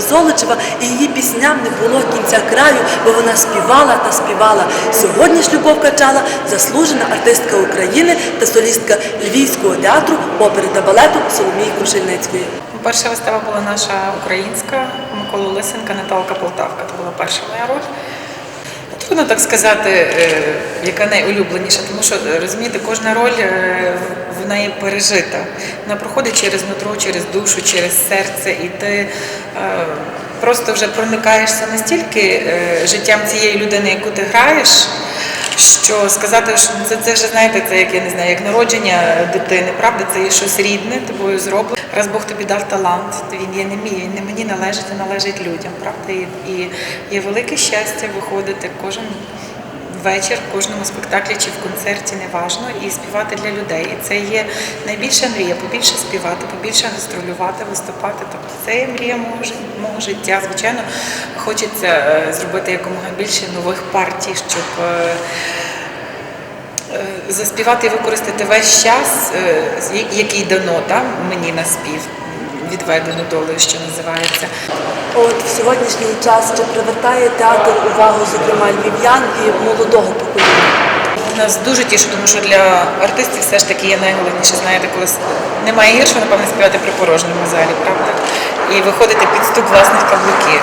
Золочева, і її пісням не було кінця краю, бо вона співала та співала. Сьогодні ж Любов Качала заслужена артистка України та солістка Львівського театру опери та балету Соломії Крушельницької. Перша вистава була наша українська, Микола Лисенка, Наталка Полтавка. Це була перша моя роль. Трудно так сказати, е, яка найулюбленіша, тому що розумієте, кожна роль в вона є пережита. Вона проходить через нутро, через душу, через серце, і ти е, просто вже проникаєшся настільки е, життям цієї людини, яку ти граєш. Що сказати, що це, це вже знаєте, це як я не знаю, як народження дитини, правда, це є щось рідне, тобою зроблено. Раз Бог тобі дав талант, він є не мій, він не мені належить, а належить людям, правда? І, і є велике щастя виходити кожен вечір, в кожному спектаклі чи в концерті, неважно, і співати для людей. І це є найбільша мрія, побільше співати, побільше гастролювати, виступати. Тобто це є мрія мого, життя. Звичайно, хочеться е, зробити якомога більше нових партій, щоб. е, е, Заспівати і використати весь час, який дано та, мені на спів, відведено долею, що називається. От в сьогоднішній час чи привертає театр увагу, зокрема львів'ян і молодого покоління? Нас дуже тішить, тому що для артистів все ж таки є найголовніше, знаєте, коли немає гіршого, напевно, співати при порожньому залі, правда? І виходити під стук власних каблуків.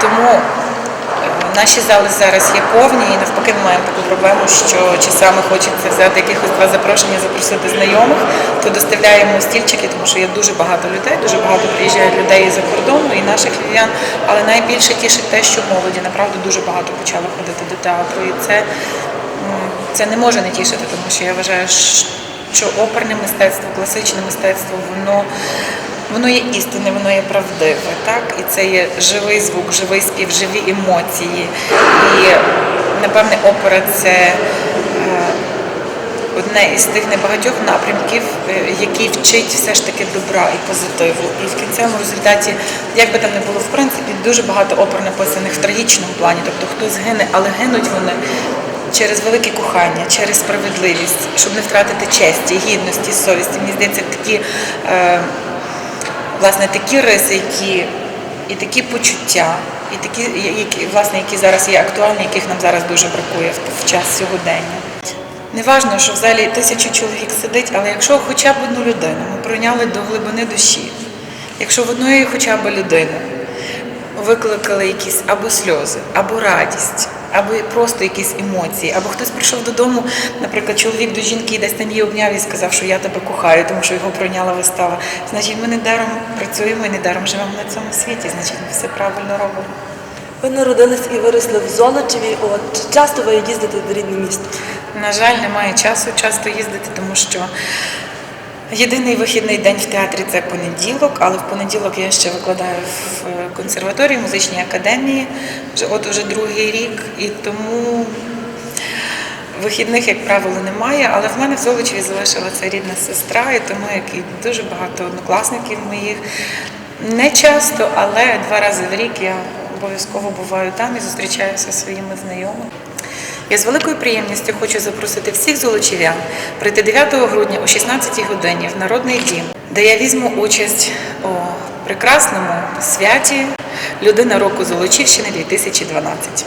Тому наші зали зараз є повні, і навпаки ми маємо таку проблему, що часами хочеться взяти якихось два запрошення, запросити знайомих, то доставляємо стільчики, тому що є дуже багато людей, дуже багато приїжджає людей із-за кордону і наших львів'ян. Але найбільше тішить те, що молоді направду дуже багато почали ходити до театру. І це це не може не тішити, тому що я вважаю, що оперне мистецтво, класичне мистецтво, воно, воно є істинне, воно є правдиве, так? І це є живий звук, живий спів, живі емоції. І напевне, опера це е, одне із тих небагатьох напрямків, е, який вчить все ж таки добра і позитиву. І в кінцевому результаті, як би там не було, в принципі, дуже багато опер написаних в трагічному плані, тобто хтось гине, але гинуть вони через велике кохання, через справедливість, щоб не втратити честі, гідності, совісті. Мені здається, такі, е, власне, такі риси, які і такі почуття, і такі, які, власне, які зараз є актуальні, яких нам зараз дуже бракує в, час сьогодення. Неважно, що в залі тисячу чоловік сидить, але якщо хоча б одну людину ми прийняли до глибини душі, якщо в одної хоча б людини викликали якісь або сльози, або радість, або просто якісь емоції, або хтось прийшов додому, наприклад, чоловік до жінки десь там її обняв і сказав, що я тебе кохаю, тому що його пройняла вистава. Значить, ми не даром працюємо і не даром живемо на цьому світі, значить, ми все правильно робимо. Ви народились і виросли в Золочеві. От часто ви їздите в рідне місто? На жаль, немає часу часто їздити, тому що єдиний вихідний день в театрі це понеділок, але в понеділок я ще викладаю в консерваторії, музичній академії, от уже другий рік, і тому вихідних, як правило, немає. Але в мене в Золочеві залишилася рідна сестра, і тому як і дуже багато однокласників моїх. Не часто, але два рази в рік я обов'язково буваю там і зустрічаюся зі своїми знайомими. Я з великою приємністю хочу запросити всіх золочів'ян прийти 9 грудня о 16 годині в Народний дім, де я візьму участь у прекрасному святі Людина року Золочівщини 2012.